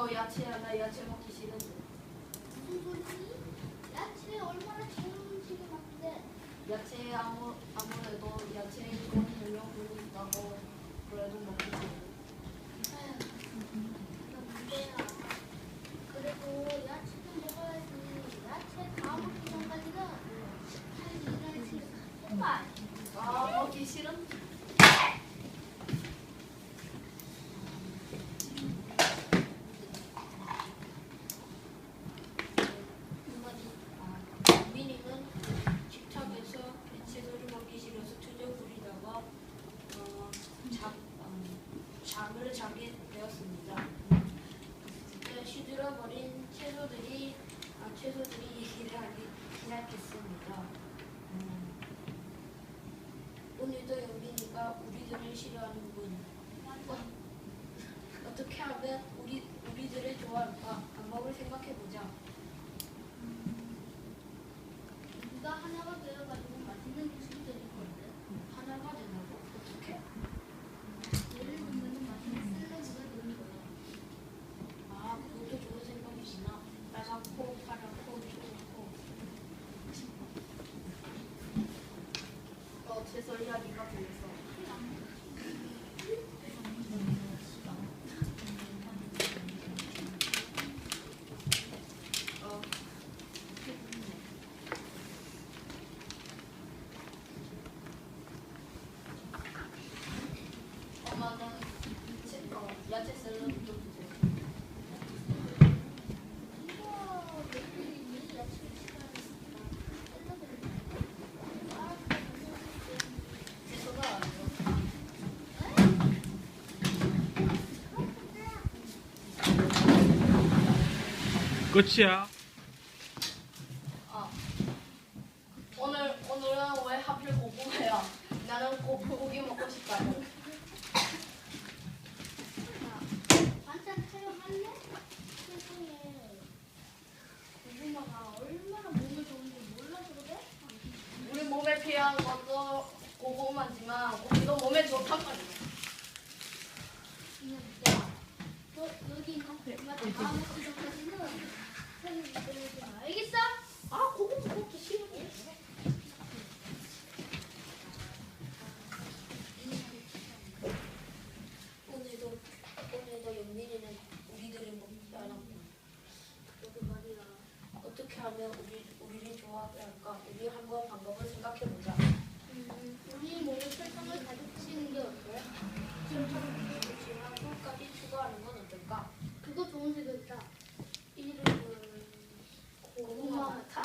너 야채야 나 야채 먹기 싫은데. 무슨 소리지? 야채 얼마나 좋은 음식이 많은데. 야채 아무 아무래도 야채에 좋은 영양분이 있다고 그래도 먹기 싫어 그래도 야채도 먹어야지. 야채 다 먹기 아 먹기 싫은 아, 민이는 식탁에서 채소를 먹기 싫어서 투정 부리다가 어, 잠, 어, 잠을 자게 되었습니다. 그때 시들어버린 채소들이 아, 채소들이 얘기를 하기 시작했습니다. 음, 오늘도 영빈이가 우리들을 싫어하는군. 어, 어떻게 하면 우리 우리들을 좋아할까? 방법을 생각해 보자. 누가 하나가 되어가지고 맛있는 음식이 되는 건데 하나가 된다고? 어떻게? 예를 들면 맛있는 샐러드가 되는 거야 아, 그것도 좋은 생각이시나? 빨갛고 파랗고 초록고. 어 채소 이야기가 그래서 어 엄마는 채, 어, 야채 샐러드 좀 주세요. 이거 며칠이니 야채 시간이니까 샐러드를 아 채소가 아니고 끝이야. 아 오늘 오늘은 왜 하필 고구마야? 나는 고, 고기 먹고 싶다고. 반찬 촬영할래? 세상에 고구마가 얼마나 몸에 좋은지 몰라서 그래? 우리 몸에 필요한 것도 고구마지만 고기도 몸에 좋단 말이야. 야, 너 여기 있는 고구마 다 먹기 전까지는 사진 찍어주지 마. 알겠어? 아 고구마 먹기 싫은데. 오늘도 오늘도 영민이는 우리들을 먹지 않았고. 너도 말이야. 어떻게 하면 우리 우리를 좋아하게 할까? 우리 한번 방법을 생각해 보자. 음, 우리 몸에 설탕을 가득 치는 게 어때? 설탕을 그렇지만 꿀까지 추가하는 건 어떨까? 그거 좋은 생각이다. 이름은 고구마 마탕?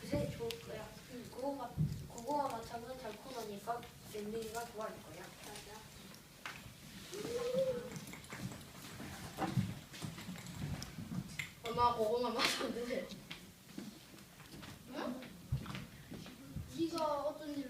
그새 좋을 거야. 고구마 고구마 마차는 달콤하니까 영민이가 좋아할 거야. 맞아. 엄마 고구마 맛있는데. 응? 네가 어떤 일로